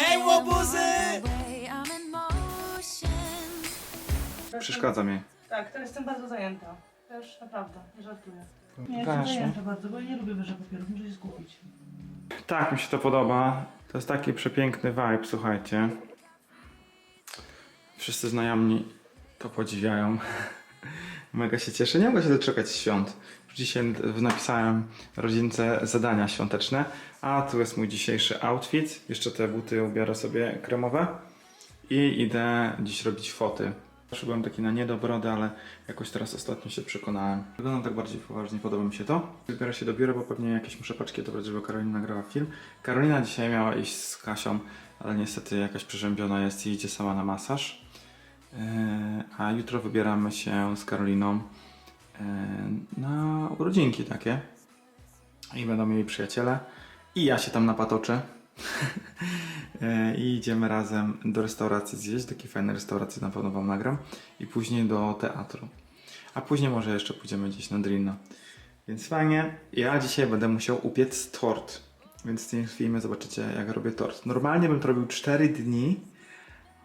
Hej, łobuzy! Przeszkadza mi. Tak, teraz jestem bardzo zajęta. Też naprawdę, nie żartuję. Nie, Weź, jestem no. zajęta bardzo, bo ja nie lubię wyżej papierów, muszę się skupić. Tak, mi się to podoba. To jest taki przepiękny vibe, słuchajcie. Wszyscy znajomi to podziwiają. Mega się cieszę. Nie mogę się doczekać świąt. Dzisiaj napisałem rodzince zadania świąteczne. A tu jest mój dzisiejszy outfit. Jeszcze te buty ubiorę sobie kremowe. I idę dziś robić foty. Zawsze byłem taki na niedobrodę, ale jakoś teraz ostatnio się przekonałem. Wyglądam tak bardziej poważnie, podoba mi się to. Wybiorę się do biura, bo pewnie jakieś muszę paczki dobrać, żeby Karolina nagrała film. Karolina dzisiaj miała iść z Kasią, ale niestety jakaś przeziębiona jest i idzie sama na masaż. Yy, a jutro wybieramy się z Karoliną na urodzinki takie. I będą mieli przyjaciele. I ja się tam napatoczę. E, I idziemy razem do restauracji zjeść, takiej fajnej restauracji na pewno wam nagram. I później do teatru. A później może jeszcze pójdziemy gdzieś na Drino. Więc fajnie. Ja dzisiaj będę musiał upiec tort. Więc w tym filmie zobaczycie jak robię tort. Normalnie bym to robił 4 dni,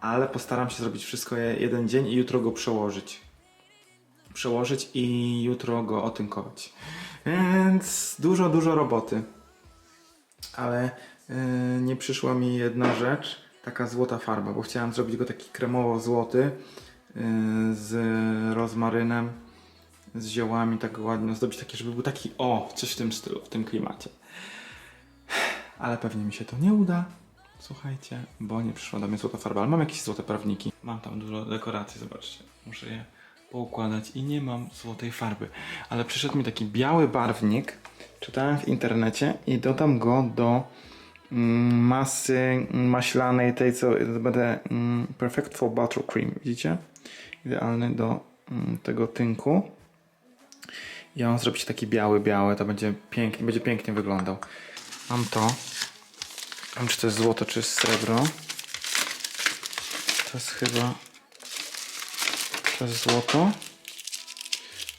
ale postaram się zrobić wszystko je- jeden dzień i jutro go przełożyć. Przełożyć i jutro go otynkować. Więc dużo, dużo roboty. Ale yy, nie przyszła mi jedna rzecz, taka złota farba, bo chciałem zrobić go taki kremowo-złoty yy, z rozmarynem, z ziołami, tak ładnie zdobić taki, żeby był taki o, coś w tym stylu, w tym klimacie. Ale pewnie mi się to nie uda. Słuchajcie, bo nie przyszła do mnie złota farba, ale mam jakieś złote prawniki. Mam tam dużo dekoracji, zobaczcie. Muszę je poukładać i nie mam złotej farby. Ale przyszedł mi taki biały barwnik, czytałem w internecie i dodam go do mm, masy maślanej, tej co będę mm, Perfect for Buttercream, widzicie? Idealny do mm, tego tynku. I on zrobić taki biały, biały, to będzie pięknie, będzie pięknie wyglądał. Mam to. Nie wiem, czy to jest złoto, czy jest srebro. To jest chyba... To jest złoto.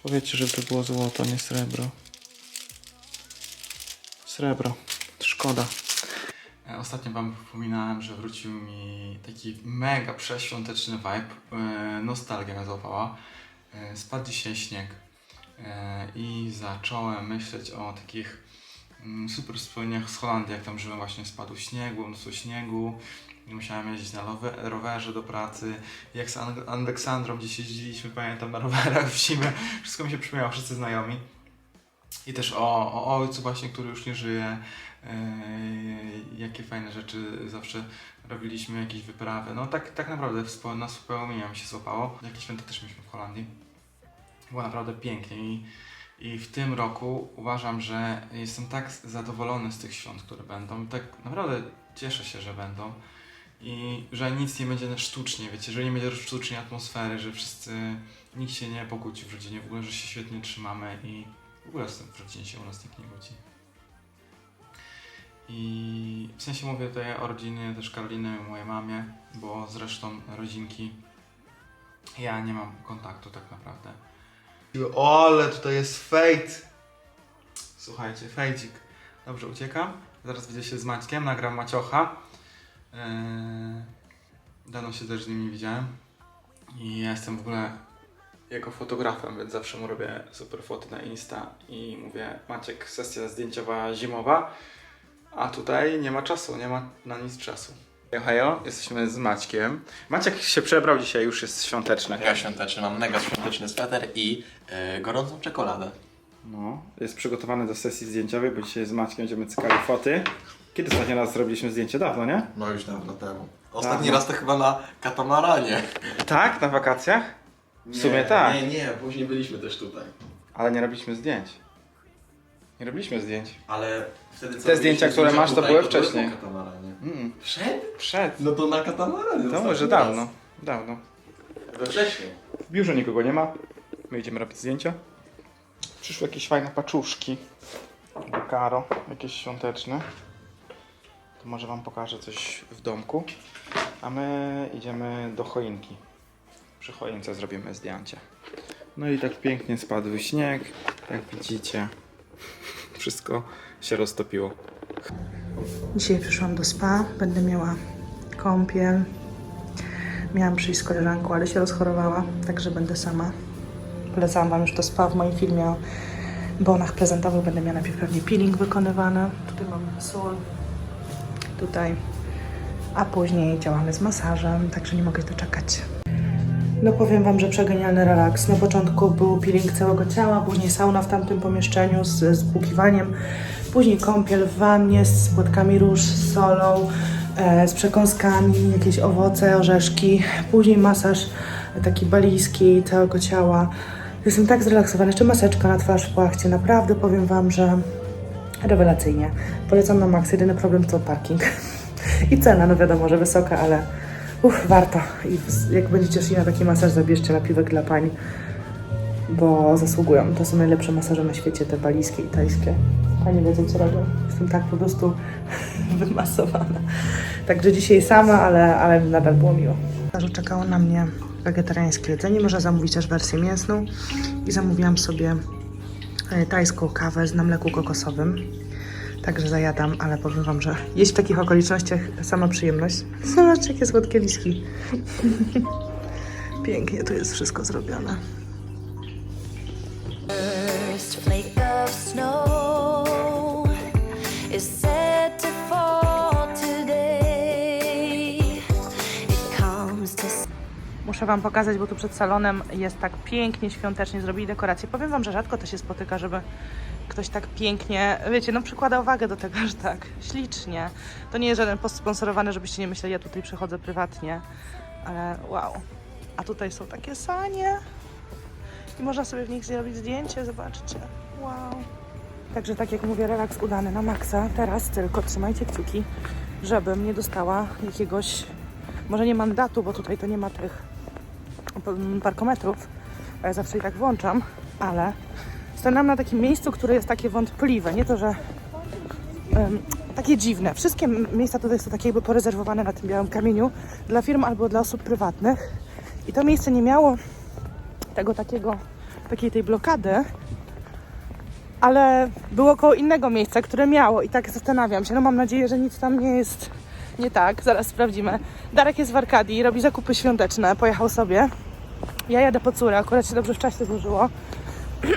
Powiedzcie, że to było złoto, nie srebro. Srebro. Szkoda. E, Ostatnio Wam wspominałem, że wrócił mi taki mega przeświąteczny vibe. E, Nostalgia mnie złapała. E, Spadł dzisiaj śnieg i zacząłem myśleć o takich mm, super wspomnieniach z Holandii, jak tam żyłem, właśnie spadł śnieg, było mnóstwo śniegu. I Musiałem jeździć na rowe- rowerze do pracy. Jak z Aleksandrą gdzieś jeździliśmy, pamiętam, na rowerach w zimę. Wszystko mi się przypomniało, wszyscy znajomi. I też o, o ojcu właśnie, który już nie żyje. Eee, jakie fajne rzeczy zawsze robiliśmy, jakieś wyprawy. No tak, tak naprawdę na wspomnienia mi się złapało. Jakie święta też mieliśmy w Holandii. Było naprawdę pięknie i, i w tym roku uważam, że jestem tak zadowolony z tych świąt, które będą. Tak naprawdę cieszę się, że będą. I że nic nie będzie sztucznie, wiecie, że nie będzie sztucznie atmosfery, że wszyscy, nikt się nie pokłóci w rodzinie, w ogóle, że się świetnie trzymamy i w ogóle w rodzinie się u nas nikt nie kłóci. I w sensie mówię tutaj o rodzinie też Karoliny, mojej mamie, bo zresztą rodzinki ja nie mam kontaktu tak naprawdę. O, ale tutaj jest fejt! Słuchajcie, fejdzik. Dobrze, uciekam. Zaraz widzę się z Maćkiem, nagram Maciocha. Yy, dawno się też z nim nie widziałem. I ja jestem w ogóle jego fotografem, więc zawsze mu robię super foty na Insta i mówię Maciek, sesja zdjęciowa zimowa, a tutaj nie ma czasu, nie ma na nic czasu. Hejo, jesteśmy z Maćkiem. Maciek się przebrał dzisiaj, już jest świąteczny. Ja świąteczny, mam mega świąteczny sweter i e, gorącą czekoladę. No, jest przygotowany do sesji zdjęciowej, bo dzisiaj z Maćkiem będziemy cykali foty. Kiedy ostatni raz zrobiliśmy zdjęcie? Dawno, nie? No już dawno temu. Ostatni Dawno. raz to chyba na katamaranie. Tak, na wakacjach? W sumie tak. Nie, nie, później byliśmy też tutaj. Ale nie robiliśmy zdjęć. Nie robiliśmy zdjęć. Ale wtedy co Te zdjęcia, które masz, to tutaj, były wcześniej. katamaranie. Mm, Przed? przed. No to na katamaranie. To ostatni może raz. dawno. Dawno. We wrześniu. W biurze nikogo nie ma. My idziemy robić zdjęcia. Przyszły jakieś fajne paczuszki. Do Karo, jakieś świąteczne. To może wam pokażę coś w domku. A my idziemy do choinki. Przy choince zrobimy zdjęcie. No i tak pięknie spadł śnieg. Jak widzicie, wszystko się roztopiło. Dzisiaj przyszłam do spa, będę miała kąpiel. Miałam przyjść z koleżanką, ale się rozchorowała, także będę sama. Polecałam Wam już to spa w moim filmie o bonach prezentowych. Będę miała najpierw pewnie peeling wykonywany. Tutaj mam sól, tutaj, a później działamy z masażem, także nie mogę się doczekać. No powiem Wam, że przegenialny relaks. Na początku był peeling całego ciała, później sauna w tamtym pomieszczeniu z, z płukiwaniem, później kąpiel w wannie z płatkami róż, z solą, e, z przekąskami, jakieś owoce, orzeszki, później masaż taki balijski całego ciała. Jestem tak zrelaksowana, jeszcze maseczka na twarz w płachcie. Naprawdę powiem Wam, że rewelacyjnie. Polecam na maks. Jedyny problem to parking. I cena, no wiadomo, że wysoka, ale uff, warto. I jak będziecie szli na taki masaż, zabierzcie napiwek dla pań, bo zasługują. To są najlepsze masaże na świecie, te balijskie i tajskie. Panie wiedzą, co robią. Jestem tak po prostu wymasowana. Także dzisiaj sama, ale, ale nadal było miło. Czekało na mnie wegetariańskie jedzenie. Można zamówić też wersję mięsną. I zamówiłam sobie e, tajską kawę na mleku kokosowym. Także zajadam, ale powiem Wam, że jeść w takich okolicznościach sama przyjemność. Zobaczcie, jakie słodkie liski. Pięknie tu jest wszystko zrobione. Muszę Wam pokazać, bo tu przed salonem jest tak pięknie, świątecznie zrobili dekoracje. Powiem Wam, że rzadko to się spotyka, żeby ktoś tak pięknie, wiecie, no przykłada uwagę do tego, że tak ślicznie. To nie jest żaden post sponsorowany, żebyście nie myśleli, ja tutaj przychodzę prywatnie, ale wow. A tutaj są takie sanie i można sobie w nich zrobić zdjęcie, zobaczcie. Wow. Także tak jak mówię, relaks udany na maksa. Teraz tylko trzymajcie kciuki, żebym nie dostała jakiegoś, może nie mandatu, bo tutaj to nie ma tych parkometrów, a ja zawsze i tak włączam, ale stanęłam na takim miejscu, które jest takie wątpliwe. Nie to, że em, takie dziwne. Wszystkie miejsca tutaj są takie jakby porezerwowane na tym białym kamieniu dla firm albo dla osób prywatnych. I to miejsce nie miało tego takiego, takiej tej blokady, ale było koło innego miejsca, które miało i tak zastanawiam się. No mam nadzieję, że nic tam nie jest nie tak. Zaraz sprawdzimy. Darek jest w Arkadii, robi zakupy świąteczne, pojechał sobie. Ja jadę po córę, akurat się dobrze w czasie złożyło.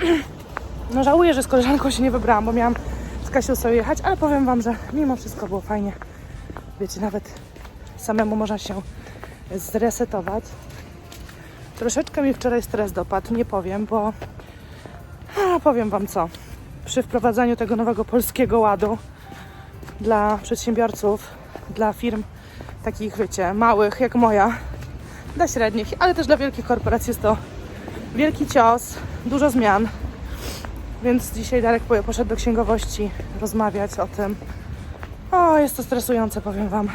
No żałuję, że z koleżanką się nie wybrałam, bo miałam z Kasią sobie jechać, ale powiem Wam, że mimo wszystko było fajnie. Wiecie, nawet samemu można się zresetować. Troszeczkę mi wczoraj stres dopadł, nie powiem, bo a, powiem Wam co. Przy wprowadzaniu tego nowego polskiego ładu dla przedsiębiorców, dla firm takich, wiecie, małych jak moja, dla średnich, ale też dla wielkich korporacji jest to wielki cios, dużo zmian. Więc dzisiaj Darek poszedł do księgowości rozmawiać o tym. O, jest to stresujące, powiem Wam.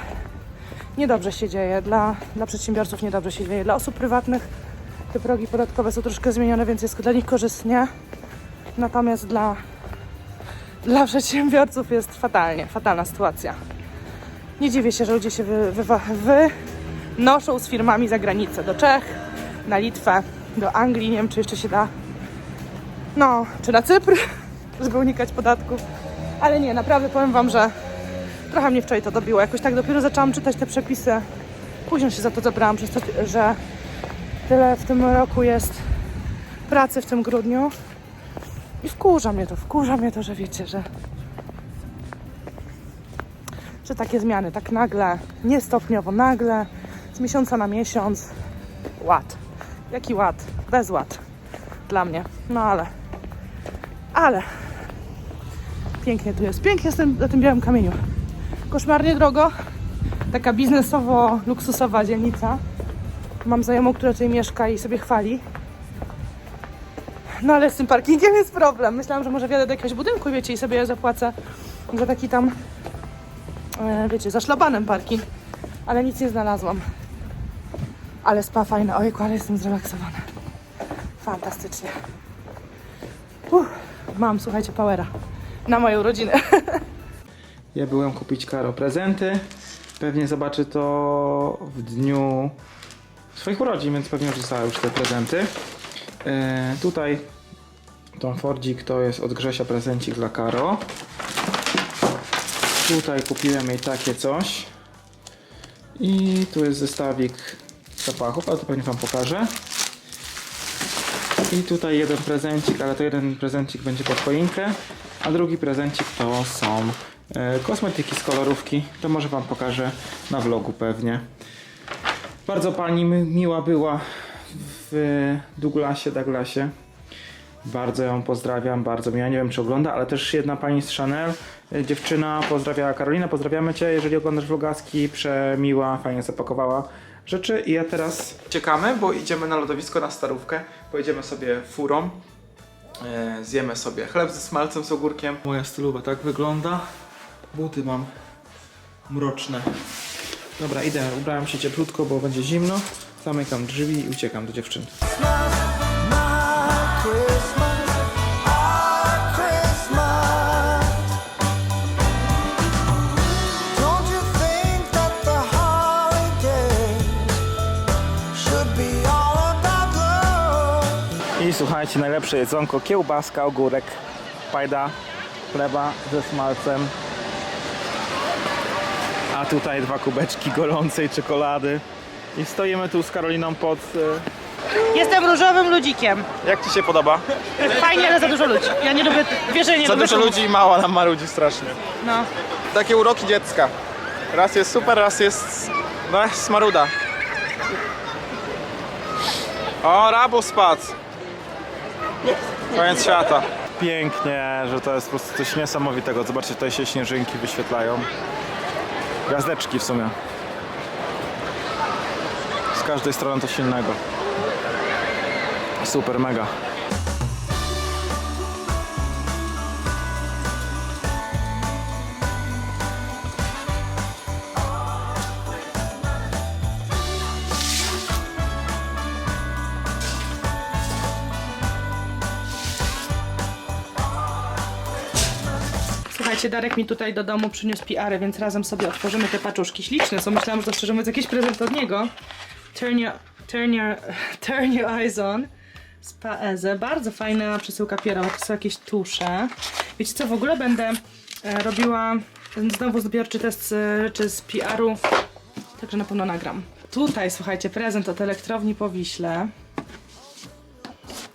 Niedobrze się dzieje. Dla, dla przedsiębiorców niedobrze się dzieje. Dla osób prywatnych te progi podatkowe są troszkę zmienione, więc jest dla nich korzystnie. Natomiast dla, dla przedsiębiorców jest fatalnie, fatalna sytuacja. Nie dziwię się, że ludzie się wy, wywa- wynoszą z firmami za granicę. Do Czech, na Litwę, do Anglii, nie wiem czy jeszcze się da. No, czy na Cypr, żeby unikać podatków. Ale nie, naprawdę powiem Wam, że trochę mnie wczoraj to dobiło. Jakoś tak dopiero zaczęłam czytać te przepisy. Późno się za to zabrałam, przez to, że tyle w tym roku jest pracy w tym grudniu. I wkurza mnie to, wkurza mnie to, że wiecie, że że takie zmiany, tak nagle, nie stopniowo, nagle, z miesiąca na miesiąc. Ład. Jaki ład? Bez ład. Dla mnie. No ale, ale pięknie tu jest. Pięknie jest na tym białym kamieniu. Koszmarnie drogo. Taka biznesowo-luksusowa dzielnica. Mam znajomą, która tutaj mieszka i sobie chwali. No ale z tym parkingiem jest problem. Myślałam, że może wjadę do jakiegoś budynku, wiecie, i sobie zapłacę za taki tam, e, wiecie, za szlabanem parking. Ale nic nie znalazłam. Ale spa fajne. Ojku, ale jestem zrelaksowana. Fantastycznie. Uff, mam, słuchajcie, powera na moją rodzinę. Ja byłem kupić Karo prezenty. Pewnie zobaczy to w dniu swoich urodzin, więc pewnie już już te prezenty. E, tutaj Tom Fordzik to jest od Grzesia prezencik dla Karo. Tutaj kupiłem jej takie coś. I tu jest zestawik zapachów, ale to pewnie Wam pokażę. I tutaj jeden prezencik, ale to jeden prezencik będzie pod choinkę, a drugi prezencik to są e, kosmetyki z kolorówki. To może Wam pokażę na vlogu pewnie. Bardzo pani mi- miła była w Douglasie, Douglasie. Bardzo ją pozdrawiam, bardzo mi. Ja nie wiem, czy ogląda, ale też jedna pani z Chanel, e, dziewczyna, pozdrawiała Karolina, pozdrawiamy Cię, jeżeli oglądasz vlogaski, przemiła, fajnie zapakowała rzeczy. I ja teraz czekamy, bo idziemy na lodowisko na Starówkę, pojedziemy sobie furą, e, zjemy sobie chleb ze smalcem, z ogórkiem. Moja stylowa tak wygląda. Buty mam mroczne. Dobra, idę, ubrałem się cieplutko, bo będzie zimno. Zamykam drzwi i uciekam do dziewczyn. Słuchajcie, najlepsze jedzonko, kiełbaska, ogórek, pajda, chleba ze smalcem. A tutaj dwa kubeczki gorącej czekolady. I stoimy tu z Karoliną pod... e, Jestem różowym ludzikiem. Jak Ci się podoba? Fajnie, ale za dużo ludzi. Ja nie lubię, wiesz, że nie Za lubię dużo ludzi i mała nam marudzi strasznie. No. Takie uroki dziecka. Raz jest super, raz jest... No, smaruda. O, rabu spadł. Koniec świata. Pięknie, że to jest po prostu coś niesamowitego. Zobaczcie, tutaj się śnieżynki wyświetlają. Gwiazdeczki w sumie. Z każdej strony coś innego. Super, mega. Słuchajcie, Darek mi tutaj do domu przyniósł PR-y, więc razem sobie otworzymy te paczuszki. Śliczne są, myślałam, że to szczerze mówiąc jakiś prezent od niego. Turn your, turn your, turn your eyes on. Z Paeze. Bardzo fajna przesyłka pierowa. To są jakieś tusze. Wiecie co, w ogóle będę e, robiła znowu zbiorczy test e, rzeczy z PR-u. Także na pewno nagram. Tutaj, słuchajcie, prezent od elektrowni po Wiśle.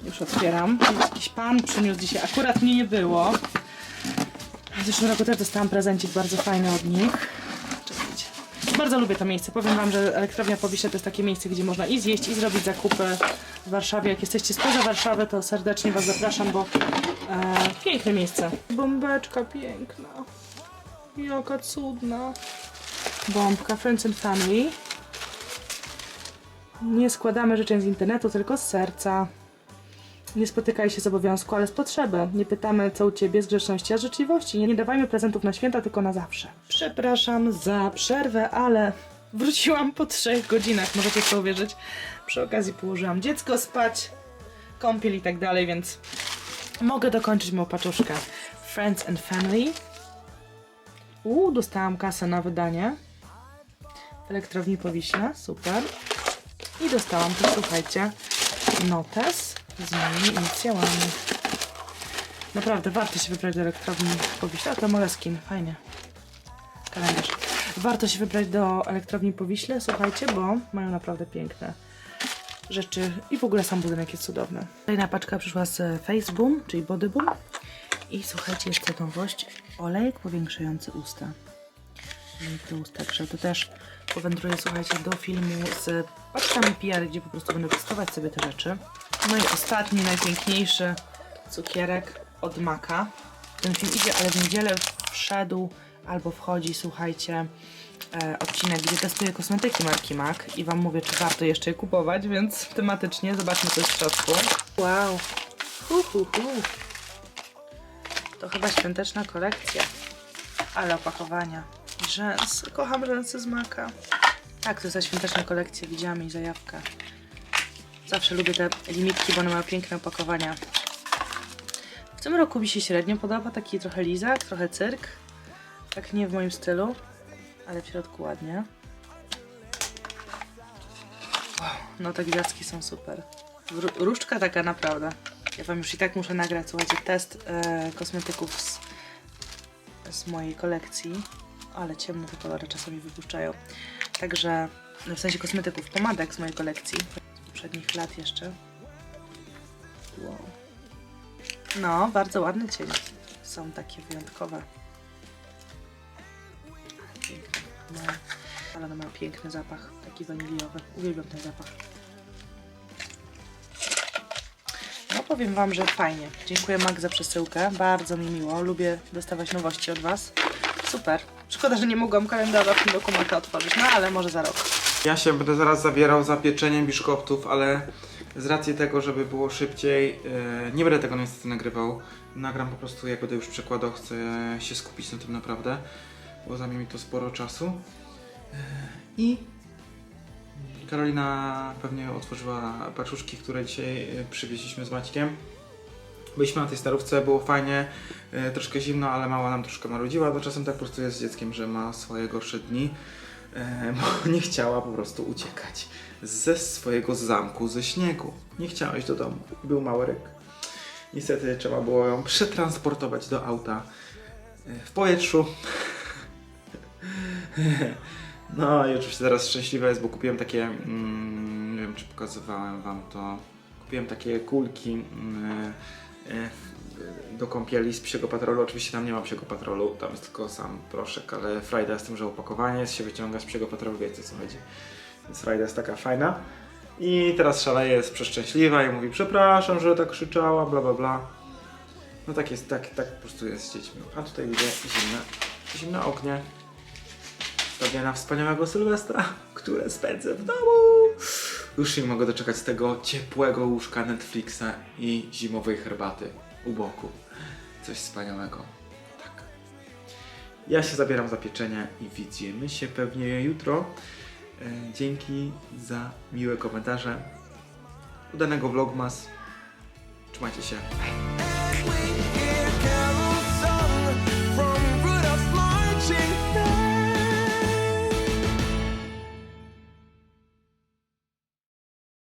Już otwieram. Jakiś pan przyniósł dzisiaj. Akurat mnie nie było. W zeszłym roku też dostałam prezencik bardzo fajny od nich. Bardzo lubię to miejsce. Powiem wam, że elektrownia po Wiśle to jest takie miejsce, gdzie można i zjeść, i zrobić zakupy w Warszawie. Jak jesteście spoza Warszawy, to serdecznie was zapraszam, bo e, piękne miejsce. Bombeczka piękna. Jaka cudna. Bombka Friends and Family. Nie składamy życzeń z internetu, tylko z serca. Nie spotykaj się z obowiązku, ale z potrzeby. Nie pytamy, co u ciebie z grzeczności, a z. Nie, nie dawajmy prezentów na święta, tylko na zawsze. Przepraszam za przerwę, ale wróciłam po trzech godzinach, możecie to uwierzyć. Przy okazji położyłam dziecko spać, kąpiel i tak dalej, więc mogę dokończyć moją paczuszkę. Friends and Family. Uuu, dostałam kasę na wydanie. W elektrowni po Wiśle, super. I dostałam tu, słuchajcie, notes z moimi inicjałami. Naprawdę, warto się wybrać do elektrowni po Wiśle. A to Moleskin, fajnie. Kalendarz. Warto się wybrać do elektrowni po Wiśle, słuchajcie, bo mają naprawdę piękne rzeczy i w ogóle sam budynek jest cudowny. Kolejna paczka przyszła z Faceboom, czyli Bodyboom. I słuchajcie, jest ta nowość. Olejek powiększający usta. Olejek do ust, także to też powędruję, słuchajcie, do filmu z paczkami PR, gdzie po prostu będę testować sobie te rzeczy. No i ostatni, najpiękniejszy cukierek od Maka. Ten film idzie, ale w niedzielę wszedł albo wchodzi, słuchajcie, e, odcinek, gdzie testuję kosmetyki marki MAC i Wam mówię, czy warto jeszcze je kupować, więc tematycznie zobaczmy co jest w środku. Wow. Hu, hu, hu. To chyba świąteczna kolekcja. Ale opakowania. Rzęsy. Kocham rzęsy z Maka. Tak, to jest za świąteczna kolekcja. Widziałam jej zajawkę. Zawsze lubię te limitki, bo one mają piękne opakowania. W tym roku mi się średnio podoba. Taki trochę lizak, trochę cyrk. Tak nie w moim stylu, ale w środku ładnie. No te gwiazdki są super. Różdżka taka naprawdę. Ja wam już i tak muszę nagrać, słuchajcie, test e, kosmetyków z, z mojej kolekcji. ale ciemne te kolory czasami wypuszczają. Także no w sensie kosmetyków, pomadek z mojej kolekcji poprzednich lat jeszcze. Wow. No, bardzo ładny cień. Są takie wyjątkowe. Piękne. No, ale one mają piękny zapach, taki waniliowy. Uwielbiam ten zapach. No powiem Wam, że fajnie. Dziękuję Mag za przesyłkę. Bardzo mi miło. Lubię dostawać nowości od Was. Super. Szkoda, że nie mogłam kalendarza w tym dokumentu otworzyć, no ale może za rok. Ja się będę zaraz zabierał za pieczeniem biszkoptów, ale z racji tego, żeby było szybciej, yy, nie będę tego niestety nagrywał. Nagram po prostu, jak będę już przekładał, chcę się skupić na tym naprawdę, bo zajmie mi to sporo czasu. Yy, I Karolina pewnie otworzyła paczuszki, które dzisiaj yy, przywieźliśmy z Maćkiem. Byliśmy na tej starówce, było fajnie, troszkę zimno, ale mała nam troszkę marudziła, bo czasem tak po prostu jest z dzieckiem, że ma swoje gorsze dni. E, bo nie chciała po prostu uciekać ze swojego zamku ze śniegu. Nie chciała iść do domu. Był mały ryk. Niestety trzeba było ją przetransportować do auta e, w powietrzu. No i oczywiście teraz szczęśliwa jest, bo kupiłem takie, mm, nie wiem czy pokazywałem wam to, kupiłem takie kulki mm, e, do kąpieli z psiego patrolu. Oczywiście tam nie ma psiego patrolu, tam jest tylko sam proszek, ale frajda z tym, że opakowanie się wyciąga z psiego patrolu, wiecie co chodzi. Więc frajda jest taka fajna. I teraz szaleje, jest przeszczęśliwa i mówi przepraszam, że tak krzyczała, bla bla bla. No tak jest, tak, tak po prostu jest z dziećmi. A tutaj widzę zimne, zimne ognie. Stawię na wspaniałego Sylwestra, które spędzę w domu. Już się nie mogę doczekać tego ciepłego łóżka Netflixa i zimowej herbaty u boku. Coś wspaniałego. Tak. Ja się zabieram za pieczenie i widzimy się pewnie jutro. E, Dzięki za miłe komentarze. Udanego vlogmas. Trzymajcie się.